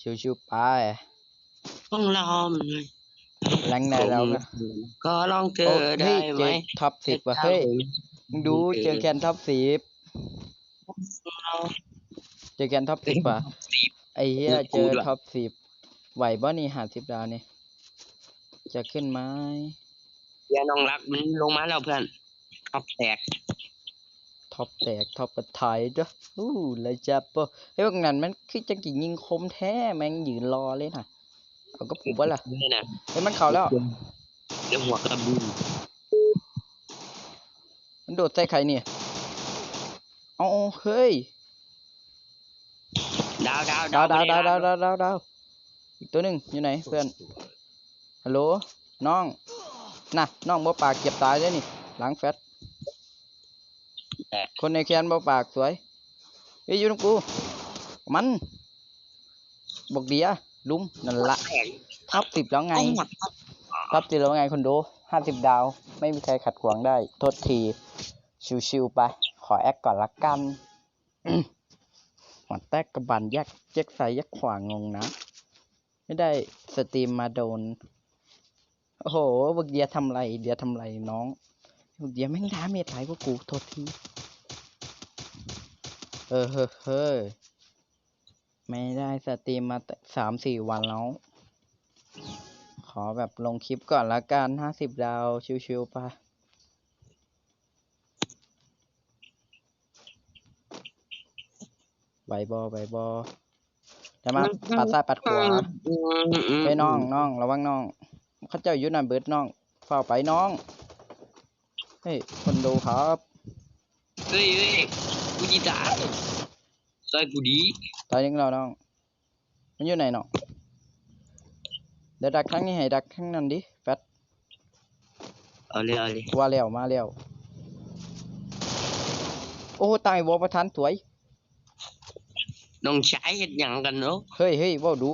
ชิวๆไปต้องรอมเลยแรงไหนเราก็ก็ลองเจโอ้อได้เฮ้ยไหเจมอท็อปสิบว่ะเฮ้ยมึงดูเจอแคนท็อปสิบเจอแคนท็อปสิบว่ะไอ้เหี้ยเจอท็อปสิบไหวบ่นี่หาสิบดาวนี่จะขึ้นไหมเดี๋ยวน้องรักมันลงมาแล้วเพื่อนท็อปแตก ท็อปแตกท็อปกระถายจ้ะอู้เลยจับปะเฮ้ยพวกนั้นมันคือจังกี่ยิงคมแท้แม่งยืนรอเลยน่ะเอาก็ผูกไว้ล่ะนี่นะเฮ้ยมันเข้าแล้วเดี๋ยวหัวกระบุนมันโดดใส่ใครเนี่ยเอาเอาเฮ้ยดาวดาวดาวดาวดาวดาวดาวดาวดาวอีกตัวหนึ่งอยู่ไหนเพื่อนฮัลโหลน้องน่ะน้องบ่ปากเก็บตายเลยนี่หลังแฟต คนในแคนบ่ปากสวยเฮ้ยอยู่ตรงกู มัน บอกเดียลุมนั่นละทับสิบแล้วไงทักทับสิบแล้วไงคนดูห้าสิบดาว ไม่มีใครขัดขวางได้ โทษที ชิวๆไป ขอแอคก่อนละกันหัวแตกกระบาลแยกแยกซ้ายแยกขวางงงนะ ไม่ได้สตรีมมาโดน โอ้โหบึกเดียทำไร เดียทำไรน้องบึกเดียแม่งดาเมจหลายกว่กู โทษที เออเฮ้อเฮ้ยไม่ได้สตรีมมาสามสี่วันแล้ว ขอแบบลงคลิปก่อนละกันห้าสิบดาวชิวๆไปใบบอใบบอแต่มาปัดซ้ายปัดขวาเฮ้ยน้องน้องระวังน้องเขาเจ้าอยู่นั่นเบิดน้องเฝ้าไปน้อง เฮ้ยคนดูครับเฮ้ยเฮ้ย กูจีตายซอยกูดีตายยังเราน้องมันอยู่ไหนน้องเดี๋ยวดักครั้งนี้ให้ดักครั้งนั้นดิแฟตเอาเลยเอาเลยว่าแล้วมาแล้วโอ้ตายวอประธานสวยน้องใช้เห็ดหยังกันเนาะเฮ้ยเฮ้ยว่าวดุ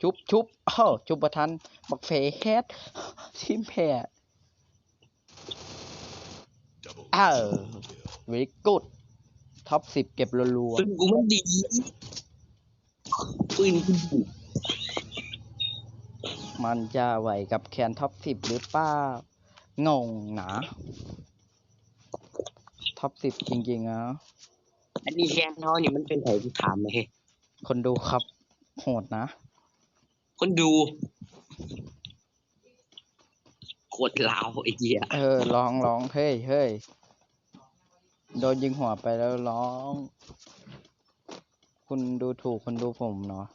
ชุบชุบอ้าวชุบประธานบักเฟแฮดทีมแพ้อ้าวเวรกูด ท็อปสิบเก็บรัวปืนกูมันดีปืนกูดีๆมันจะไหวกับแคนท็อปสิบหรือเปล่างงนะท็อปสิบจริงๆอะอันนี้แค่เท่านี่มันเป็นไผที่ถามไหมเฮ้ยคนดูครับ โหดนะ คนดูโคตรลาวไอ้เหี้ย เออร้องร้องเฮ้ยเฮ้ย โดนยิงหัวไปแล้วร้อง คุณดูถูกคนดูผมเนาะ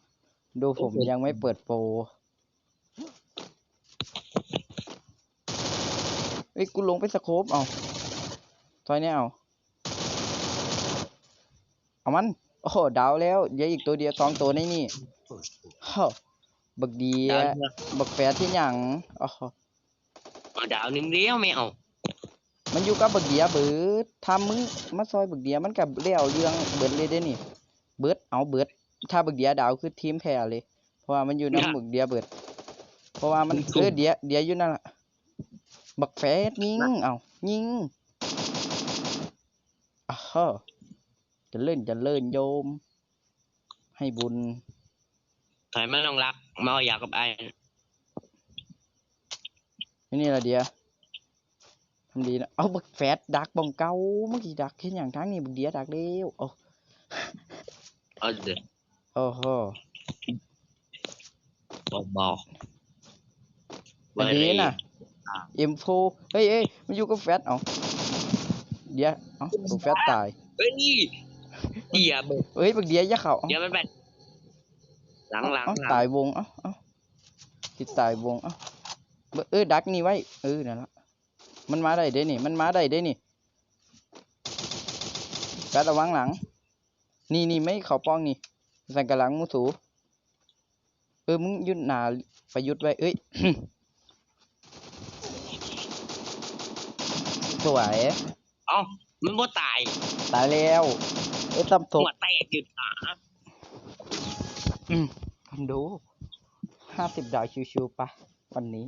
ดูผมยังไม่เปิดโปรเอ้ยกูลงไปสโคปเอาซอยเนี้ยเอา เอามัน โอ้โหดาวแล้ว เดี๋ยวอีกตัวเดียวสองตัวในนี่เฮ้อบักเดียดาวเดียวบักแฟร์ที่หยังอ๋อเอาดาวหนึ่งเดียวไม่เอา มันอยู่กับบักเดียเบิดทำมึงมาซอยบักเดียมันกับเลี้ยวเรื่องเบิดเลยเด้นี่ เบิดเอาเบิด ถ้าบักเดียดาวคือทีมแพ้เลย เพราะว่ามันอยู่น้ำบักเดียเบิด เพราะว่ามันเออเดียเดียอยู่นั่นล่ะบักแฟดยิงเอายิงอ้าวจะเล่นจะเล่นโยม ให้บุญถอยมาน้องรักมาเอาอยากกับไอ้นี่นี่ละเดียทำ ดีนะเอาบักแฟดดักบองเก่าเมื่อกี้ดักแค่อย่างทั้งนี้บักเดียดักเร็วโอ้เอาเด้อโอ้โหบอกบอกอันนี้น่ะเอ็มโฟเฮ้ยเฮ้ยมันอยู่กับแฟตเอาเดี๋ยวเอาบักแฟตตายเฮ้ยเดียเบิดเฮ้ยบักเดียอย่าเข้าเอาเดี๋ยวมันแบบหลังหลังเอาหลังตายวงเอาเอาติดตายวงเอาเบิ่งเออดักนี่ไว้เออนั่นละ มันมาได้เด้นี่ มันมาได้เด้นี่แฟตระวังหลัง นี่นี่ไม่เข้าป้องนี่สั่งกระหลังมูสูเออมึงยุดหนาประยุทธ์ไว้เอ้ยสวยเอ้ามันบ่ตาย ตายแล้วเอ้ยตำศหัพวแตกอยู่ขาอืมคนดูห้าสิบดาวชิวๆไปวันนี้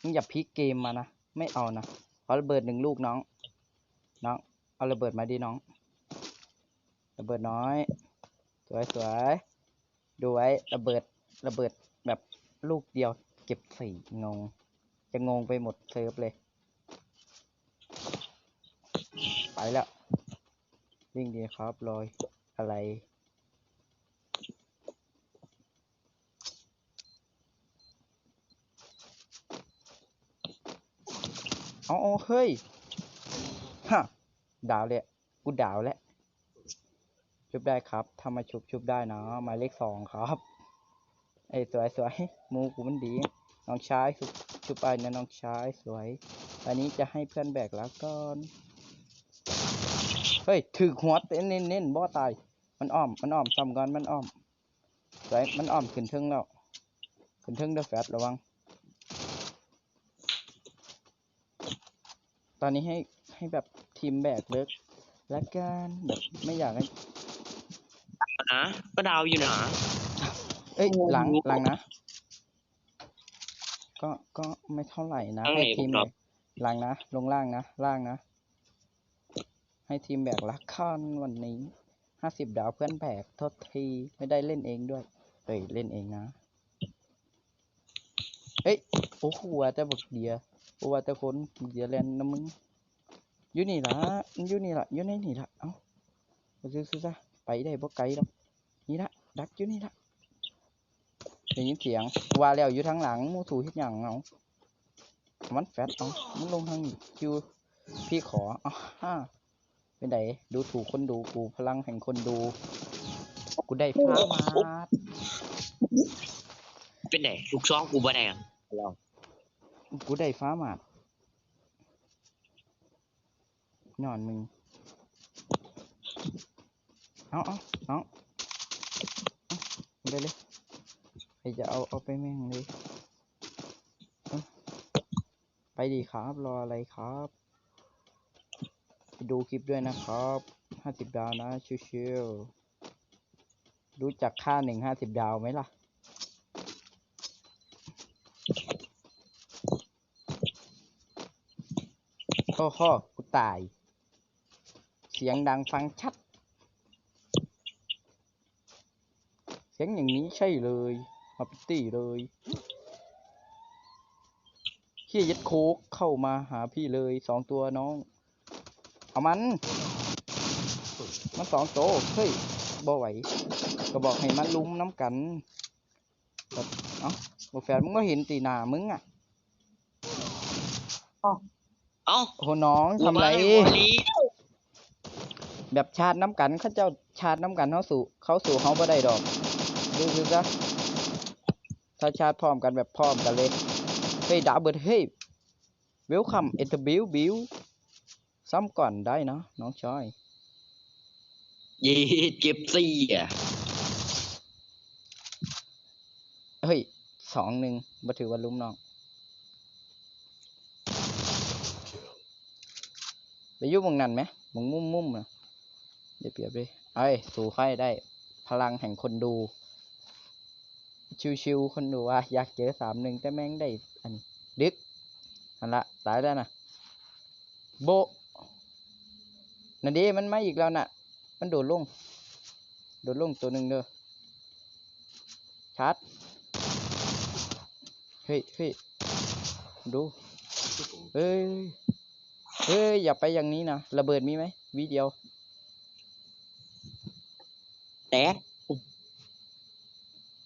มึงอย่าพลิกเกมมานะ ไม่เอานะขอระเบิดหนึ่งลูกน้อง น้อง เอาระเบิดมาดิน้อง ระเบิดน้อย สวยสวยดูไว้ระเบิดระเบิดแบบลูกเดียว เก็บสี่งง จะงงไปหมดเซิร์ฟเลย ไปแล้ววิ่งดีครับลอยอะไร เอาเอเฮ้ยฮะดาวเลยกูดาวแล้วชุบได้ครับถ้ามาชุบชุบได้นะหมายเลขสองครับเอ้ยสวยสวยมูกูมันดีน้องชายชุบชุบไปนะน้องชายสวยอันนี้จะให้เพื่อนแบกแล้วก่อนเฮ้ยถือหัวเต้นเน้นเน้นบ่ตายมันอ้อมมันอ้อมซ้ำก่อนมันอ้อมสวยมันอ้อมขึ้นเทิงแล้วขึ้นเทิงเด้อแฟดระวัง ตอนนี้ให้ให้แบบทีมแบกเลิกและกันแบบไม่อยากให้นะก็ดาวอยู่นะเอ้ยหลังหลังนะ ก็ก็ไม่เท่าไหร่นะข้างไหนให้ทีมผมตอบหลังนะลงล่างนะล่างนะ ให้ทีมแบกลักคอนวันนี้ห้าสิบดาวเพื่อนแบกโทษทีไม่ได้เล่นเองด้วยเอ้ยเล่นเองนะเอ้ยโอ้โหว่าแต่บักเดีย โอว่าแต่คนเดียแลนนะมึงอยู่นี่ละอยู่นี่ละอยู่ในนี่ละเอ้าไปซื้อซื้อซะไปได้บ่ไกลดอกนี่ละดักอยู่นี่ละได้ยินเสียงว่าแล้วอยู่ทางหลังมูถูเฮ็ดหยังเอามันแฟดเอามันลงทางนี้คิวพี่ขออ้าวฮ่าเป็นไดดูถูกคนดูกูพลังแห่งคนดูกูได้ฟ้ามาเป็นไงลูกซองกูบ่ได้อะลอง กูได้ฟ้ามาดนอนมึง เอาเอาเอาเอาไปเลยใครจะเอาเอาไปแม่งเลย ไปดีครับ รออะไรครับไปดูคลิปด้วยนะครับห้าสิบดาวนะชิวๆรู้จักค่าหนึ่งห้าสิบดาวไหมล่ะ อ้โหกูตาย เสียงดังฟังชัด เสียงอย่างนี้ใช่เลยมาปิตี้เลยเฮียยัดโคกเข้ามาหาพี่เลยสองตัวน้อง เอามัน มันสองโตเฮ้ยบ่ไหวก็บอกให้มันลุมน้ำกันแบบเอ้าบอกแฟนมึงก็เห็นตีหนามึงอะ เอ้าโอ้โหน้องทำไร กูมาให้หัวลีแบบชาติน้ำกันเขาเจ้าชาติน้ำกันเขาสู่เขาสู่เขาบ่ได้ดอกดูคือซะถ้าชาติพร้อมกันแบบพร้อมกันเลย เฮ้ยดาวเบิดเฮ้ยเวลคัมเอ็นเตอร์บิวบิวซ้ำก่อนได้นะน้องชายเย็ดเก็บสี่อะเฮ้ยสองหนึ่งบ่ถือว่าลุ้มน้อง ไปยุ่หมองนั่นไหมมองมุ่มมุมนะเดี๋ยวเปรียบเลยเอ้ยสู่ใครได้ พลังแห่งคนดู ชิวๆคนดูว่า อยากเจอสามหนึ่งแต่แม่งได้ อันดึกอันละตายแล้วนะโบนั่นดีมันไมาอีกแล้วน่ะ มันโดดลง โดดลงตัวหนึ่งเด้อชาร์จเฮ้ยเฮ้ยดูเฮ้ย เฮ้ย อย่าไปอย่างนี้นะ ระเบิดมีไหมวิเดียว แตก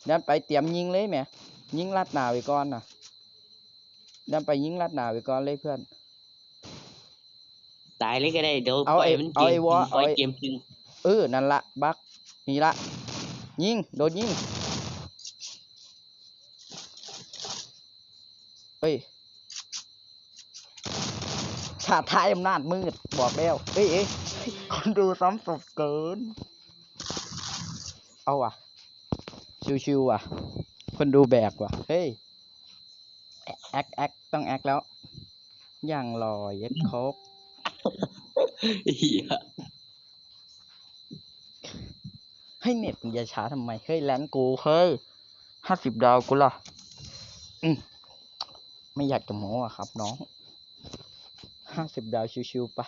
ดันไปเตรียมยิงเลยแหมยิงลัดหนาไว้ก่อนนะดันไปยิงลัดหนาไว้ก่อนเลยเพื่อน ตายเลยก็ได้เดี๋ยวเอาปล่อยไอ้มันเอาเกไอ้มวอปล่อยเอาไอ้เกมจริงเออ นั่นละบักนี่ละ ยิง โดนยิง เฮ้ย ชาติไทยอำนาจมืด บอกแล้วเอ้ยเอ้ยคนดูซ้ำศพเกิน เอาว่ะ ชิวๆว่ะ คนดูแบกว่ะ เฮ้ย แอคแอคต้องแอคแล้ว อย่างหล่อเย็ดครบเหี้ยให้เน็ตมึงอย่าช้าทำไม เฮ้ยแลนกู เฮ้ยห้าสิบดาวกูล่ะ อืมไม่อยากจะโม้อะครับน้อง hasip daw, shushyu pa.